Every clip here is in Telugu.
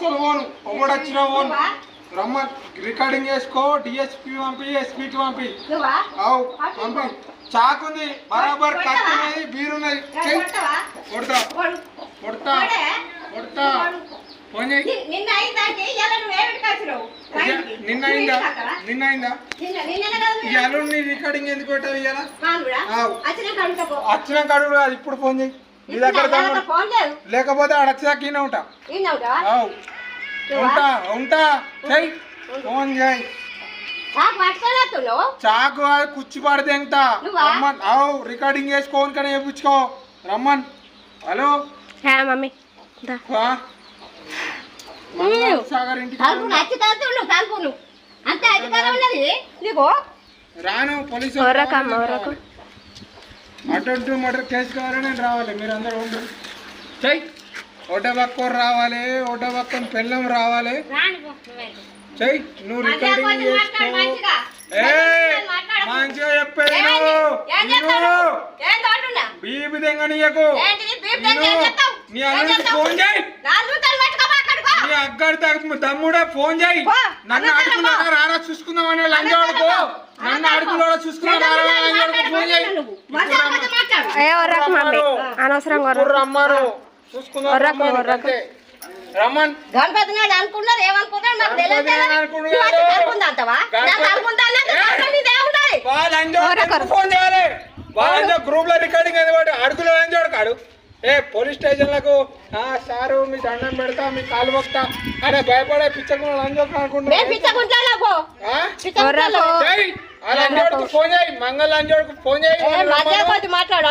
అస్సలు పోను ఒకడు వచ్చినా పోను రమ్మ రికార్డింగ్ చేసుకో డిఎస్పి పంపి ఎస్పీకి పంపి. అవు పంపి. చాకుంది బరాబర్ కత్తున్నది బీరున్నది. కొడతా. కొడు. కొడతా. కొడే. కొడతా. ఫోన్ చేయి. నిన్న ఇవాళ అయిందా? నిన్న అయిందా? అల్లుడిని రికార్డింగ్ ఎందుకు పెట్టావు ఇవాళ. వచ్చిన కాడు కాదు ఇప్పుడు ఫోన్ చేయి. నీ దగ్గర. లేకపోతే ఆడ వచ్చాక ఈయన ఉంటా. ఉంటా ఉంటా. చెయ్యి ఫోన్ చేయి? చాకు కుచ్చి పడితే? రమ్మన్. అవు రికార్డింగ్ చేసుకోని కానీ చేయించుకో రమ్మన్. హలో. Hey mummy. సాగర్ ఇంటికి తలుపు నచ్చి తలుపులు, తలుపులు. అంతే అధికారం ఉన్నది నీకు రాను పోలీసు అటు మటర్ కేసు కావాలని నేను రావాలి. మీరు అందరూ ఉండు. చెయ్యి ఒడ్డబక్కోరు రావాలి. ఒడ్డబక్కని పెళ్ళం రావాలి. చెయ్యి నువ్వు రికార్డింగ్ చేసుకో. మంచిగా. తెంగనీయకు. ఏంటిది? బీప్ తెంగ ఏం చేస్తావు? నీ అల్లుడికి? ఫోన్ చేయి. నా అగ్గడి తమ్ముడే ఫోన్ చేయి. నన్ను. అడుగున్నాడా రారా చూసుకుందామని లంజోడుకో ఏ ఒర్రకు మమ్మీ అనవసరంగా ఇప్పుడు ఒర్రకు ఒర్రకు, రమ్మను. గణపతి నాడు అనుకున్నారు ఏమనుకున్నారు నాకు తెలియదు గణపతి కదా. నాడు అనుకున్నారు. నువ్వు వచ్చి కనుక్కుందా అంటావా? నాకు ఏ? లంజోడుకు ఫోన్ చేయాలి. వాళ్ళ గ్రూప్లో రికార్డింగ్ ఎందుకంటే అడుగులో లంజోడు కాడు ఏ పోలీస్ స్టేషన్లకు ఆ సారు మీ దండం పెడతా మీ కాలు మొక్తా. అనే భయపడే పిచ్చకుండా లంజోడు లంజోడుకు ఫోన్ చేయి మంగళ ఫోన్ చేయి. మాట్లాడు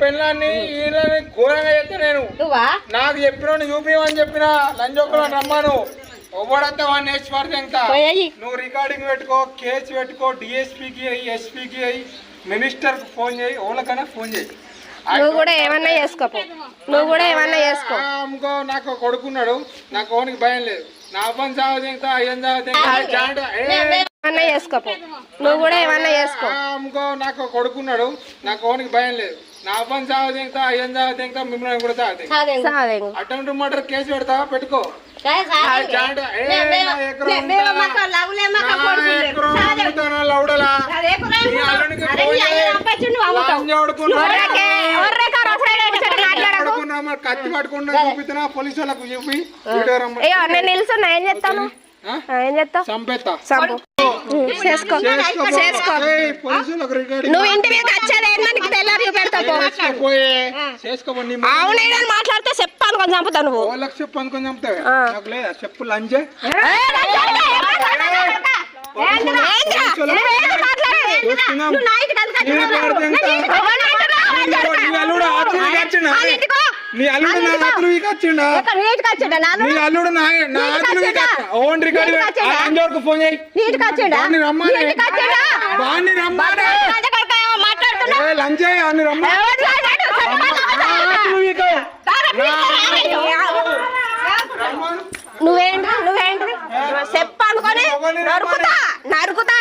పెళ్ళాన్ని ఈయనని ఘోరంగా చెప్తే నేను. నువ్వా? నాకు చెప్పిన చూపించమని చెప్పిన లంజోకులు రమ్మను. ఎవడంతా వాడిని వేసి పడితే ఇంకా నువ్వు రికార్డింగ్ పెట్టుకో కేసు పెట్టుకో డిఎస్పీకి అయ్యి ఎస్పీకి అయ్యి మినిస్టర్కి ఫోన్ చేయి ఎవరికైనా ఫోన్ చేయి. నువ్వు కూడా ఏమన్నా చేసుకోపో నువ్వు కూడా ఏమన్నా చేసుకో. ఇంకో నాకు కొడుకున్నాడు. నాకు ఓనికి భయం లేదు. నా పని సాగుతుంది జాయింట్ ఏ, ఏమన్నా చేసుకోపో. నువ్వు కూడా ఏమన్నా చేసుకో. ఇంకో నాకు కొడుకున్నాడు. నాకు ఓనికి భయం లేదు. నా పని సాగుతుంది ఇంకా అయ్యని సాగుతుంది ఇంకా మిమ్మల్ని కూడా సాదేంగు అటువంటి మటర్ కేసు పెడతావా? పెట్టుకో. ఏ, కత్తి పట్టుకున్నా చూపిస్తున్నా? పోలీసు వాళ్ళకు చూపి నేను నిల్చున్నా ఏం చెప్తాను? ఏం సంపు. చేసుకో. చేసుకో. నువ్వు ఇంటి మీద వచ్చేది తెల్లారి నేను మాట్లాడితే నువ్వు. చెప్పు అనుకొని చంపుతావే లేదా? చెప్పు లంజే ఏయ్, రాజాడిగా, ఏం మాట్లాడతావు? ఏందిరా? ఏందిరా? నువ్వేంది మాట్లాడేది? చూస్తున్నాం. నువ్వు నా ఇంటికి ఎందుకు నీ అల్లుడు. నీ ఆతులు వీకొచ్చిండా నీ అల్లుడు నా నా ఆతులు వీకొచ్చిండా? ఓన్ ఫోన్ చేయి. రమ్మని. లంచే వాడిని రమ్మని. నువ్వేంటి నువ్వేంటి చెప్పనుకొని నరుకుతా నరుకుతా.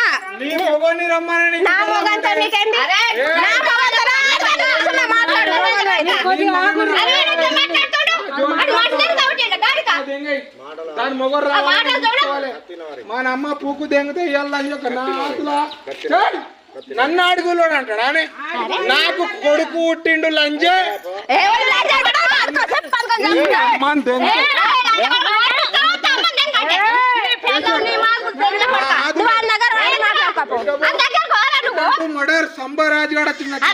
రమ్మని నా మొగంతో నీకేంటి? నా మొగంతో నా మొగంతో కూర్చున్నా మాట్లాడు మొగంతో అయితే. అరే, వీడు ఇట్లా మాట్లాడుతాడు. వాడు మాట్లాడు కాబట్టి ఇలా దాని మొగరు. రావాలి మన అమ్మ పూకు దెంగితే ఇవ్వాలని చెప్పి నా ఆతులా చూడు. నన్ను అడుగులోడు అంటాడా అని? నాకు కొడుకు పుట్టిండు లంజే. మన సంబరాజు గడ చిన్న అంత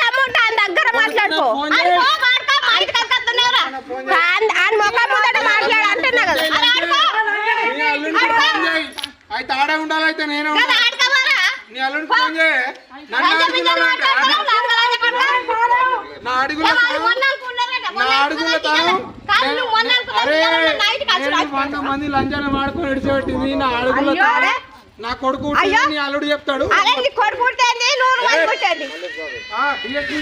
దమ్ముంటే ఆయన దగ్గర మాట్లాడుకో కదా. అయితే ఆడే ఉండాలి అయితే నేనే. నీ అల్లుడికి ఫోన్ చేయి? నా అడుగులో నా అడుగుల తను. వంద మంది లంచాన్ని వాడుకొని విడిచిపెట్టింది నా అడుగుల తను. నా కొడుకు నీ అల్లుడు చెప్తాడు. కొడుకు